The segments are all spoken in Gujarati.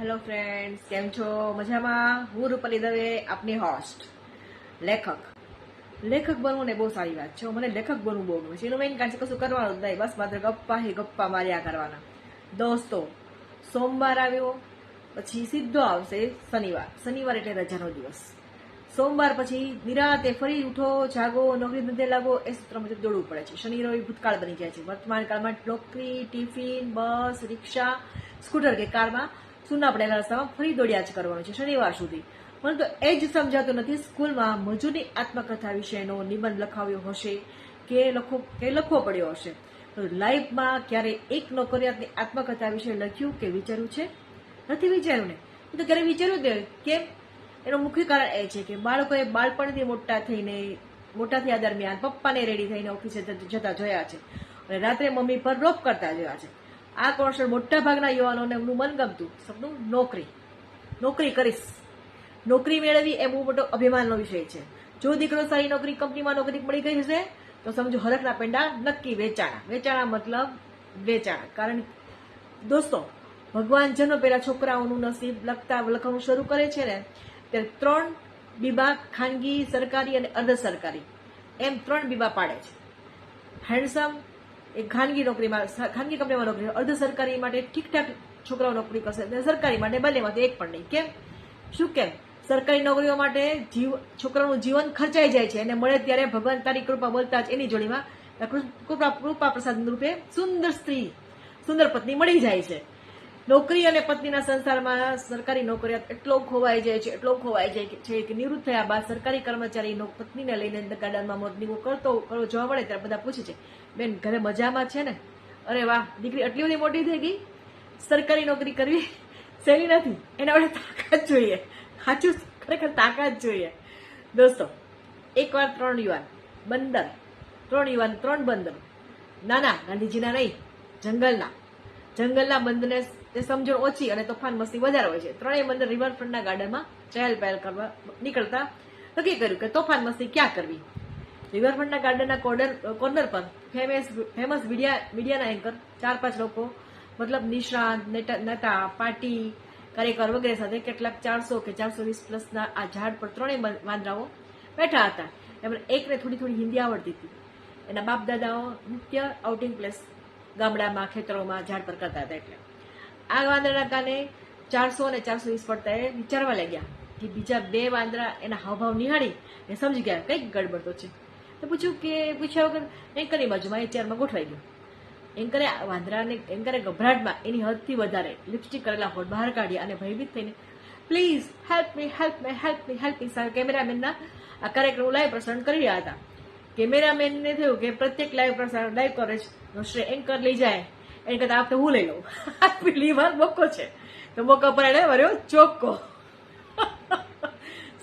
હેલો ફ્રેન્ડ્સ કેમ છો? મજામાં? હું રૂપાલી દવે, આપની હોસ્ટ લેખક. લેખક બનવું ને બહુ સારી વાત છે. મને લેખક બનવું બહુ ગમે છે. એનું મેઇન કારણ છે કશું કરવાનું જ નહીં. બસ માત્ર ગપ્પા હે ગપ્પા માર્યા કરવાના. દોસ્તો, સોમવાર આવ્યો, પછી સીધો આવશે શનિવાર. શનિવાર એટલે રજાનો દિવસ. સોમવાર પછી નિરાતે ફરી ઉઠો, જાગો, નોકરી ધંધે લાગો, એ સૂત્ર મુજબ દોડવું પડે છે. શનિ, રવિ, ભૂતકાળ બની જાય છે. વર્તમાન કાળમાં નોકરી ટિફિન, બસ, રિક્ષા, સ્કૂટર કે કારમાં સુના પડેલા રસ્તામાં ફરી દોડ્યા જ કરવાનું છે, શનિવાર સુધી. પરંતુ એ જ સમજાતું નથી, સ્કૂલમાં મજૂરની આત્મકથા વિશેનો નિબંધ લખાવ્યો હશે કે લખો, કે લખવો પડ્યો હશે. લાઈફમાં ક્યારે એક નોકરિયાતની આત્મકથા વિશે લખ્યું કે વિચાર્યું છે? નથી વિચાર્યું ને? તો ક્યારે વિચાર્યું નહીં. કેમ? એનું મુખ્ય કારણ એ છે કે બાળકોએ બાળપણથી મોટા થઈને મોટા થયા દરમિયાન પપ્પાને રેડી થઈને ઓફિસે જતા જોયા છે. અને રાત્રે મમ્મી પર રોપ કરતા જોયા છે. આ કોર્સર મોટા ભાગના યુવાનોને એમનું મનગમતું, સપનું નોકરી. નોકરી કરીશ. નોકરી મેળવી એ બહુ મોટો અભિમાનનો વિષય છે. જો દીકરો સારી નોકરી કંપનીમાં નોકરી મળી ગઈ હશે, તો સમજો હરખના પેંડા નક્કી વેચાણા. વેચાણા મતલબ વેચાણા. કારણ દોસ્તો, ભગવાન જન્મ પહેલા છોકરાઓનું નસીબ લખતા લખવાનું શરૂ કરે છે ને, ત્યારે ત્રણ બીબા ખાનગી સરકારી અને અર્ધ સરકારી. એમ ત્રણ બીબા પાડે છે. હેન્ડસમ એ ખાનગી નોકરીમાં ખાનગી કંપનીમાં નોકરી અર્ધ સરકારી માટે ઠીકઠાક છોકરાઓ નોકરી કરશે. અને સરકારી માટે બંનેમાંથી એક પણ નહીં. કેમ? શું કેમ? સરકારી નોકરીઓ માટે જીવ છોકરાનું જીવન ખર્ચાઈ જાય છે. અને મળે ત્યારે ભગવાન તારી કૃપા બોલતા જ એની જોડીમાં કૃપા કૃપા પ્રસાદ રૂપે સુંદર સ્ત્રી, સુંદર પત્ની મળી જાય છે. નોકરી અને પત્નીના સંસારમાં સરકારી નોકરિયાત એટલો ખોવાઈ જાય છે, એટલો ખોવાઈ જાય છે કે નિવૃત્ત થયા બાદ સરકારી કર્મચારી પત્નીને લઈને ગાર્ડનમાં વોક કરતો, કરવો જોવા મળે ત્યારે બધા પૂછે છે, બેન, ઘરે મજામાં છે ને? અરે વાહ, દીકરી આટલી બધી મોટી થઈ ગઈ? સરકારી નોકરી કરવી સહેલી નથી, એના વડે તાકાત જોઈએ. સાચું ખરેખર તાકાત જોઈએ. દોસ્તો, એકવાર ત્રણ યુવાન, બંદર, ત્રણ યુવાન, ત્રણ બંદર, નાના, ગાંધીજીના નહીં, જંગલના જંગલના બંદરને તે સમજણ ઓછી અને તોફાન મસ્તી વધારે હોય છે. ત્રણેય બંદર રિવરફ્રન્ટના ગાર્ડનમાં ચહેલ પહેલ કરવા નીકળતા નક્કી કર્યું કે તોફાન મસ્તી ક્યાં કરવી? રિવરફ્રન્ટના ગાર્ડનના કોર્નર કોર્નર પર ફેમસ ફેમસ મીડિયા, મીડિયાના એન્કર ચાર પાંચ લોકો, મતલબ નિષ્ણાંત નેતા, પાર્ટી, કાર્યકર વગેરે સાથે કેટલાક ચારસો કે ચારસો વીસ પ્લસના આ ઝાડ પર ત્રણેય વાંદરાઓ બેઠા હતા. એમાં એકને થોડી થોડી હિન્દી આવડતી હતી. એના બાપ દાદાઓ નિત્ય આઉટિંગ પ્લેસ ગામડામાં, ખેતરોમાં ઝાડ પર કરતા હતા એટલે. આ વાંદરાના કાને ચારસો અને ચારસો વીસ પડતા એ વિચારવા લાગ્યા કે બીજા બે વાંદરા એના હાવભાવ નિહાળી ને સમજી ગયા કંઈક ગડબડ તો છે. તો પૂછ્યું કે, પૂછ્યા વગર એન્કરની બાજુમાં એ ચેરમાં ગોઠવાઈ ગયો. એન્કરે વાંદરાને એન્કરે ગભરાટમાં એની હદથી વધારે લિપસ્ટિક કરેલા હોઠ બહાર કાઢી અને ભયભીત થઈને please help me help me help me help me સાહેબ કેમેરામેનના આ કાર્યક્રમ લાઈવ પ્રસારણ કરી રહ્યા હતા. કેમેરામેનને થયું કે પ્રત્યેક લાઈવ પ્રસારણ, લાઈવ કવરેજ નો શ્રેય એન્કર લઈ જાય. એને કરતા આપણે હું લઈ લઉં. પેલી વાર મોકો છે. તો મોકા પર એને વર્યો ચોખ્ખો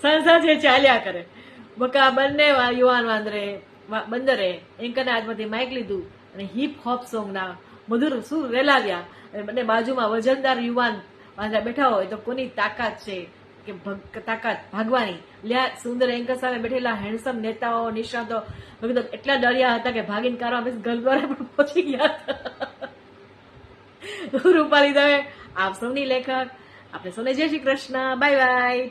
સંસાર જે ચાલ્યા કરે. બકા બંને યુવાન વાંદરે બંદરે એન્કરના હાથમાંથી માઇક લીધું અને હિપ હોપ સોંગના મધુર સુર રેલાવ્યા. અને બંને બાજુમાં વજનદાર યુવાન વાંદરા બેઠા હોય તો કોની તાકાત છે કે તાકાત ભાગવાની? લ્યા સુંદર એન્કર સામે બેઠેલા હેન્ડસમ નેતાઓ, નિષ્ણાતો એટલા ડર્યા હતા કે ભાગીને કારવા દ્વારા પણ પહોંચી ગયા હતા. રૂપાલી દવે આપ સૌની લેખક. આપણે સૌને જય શ્રી કૃષ્ણ. Bye bye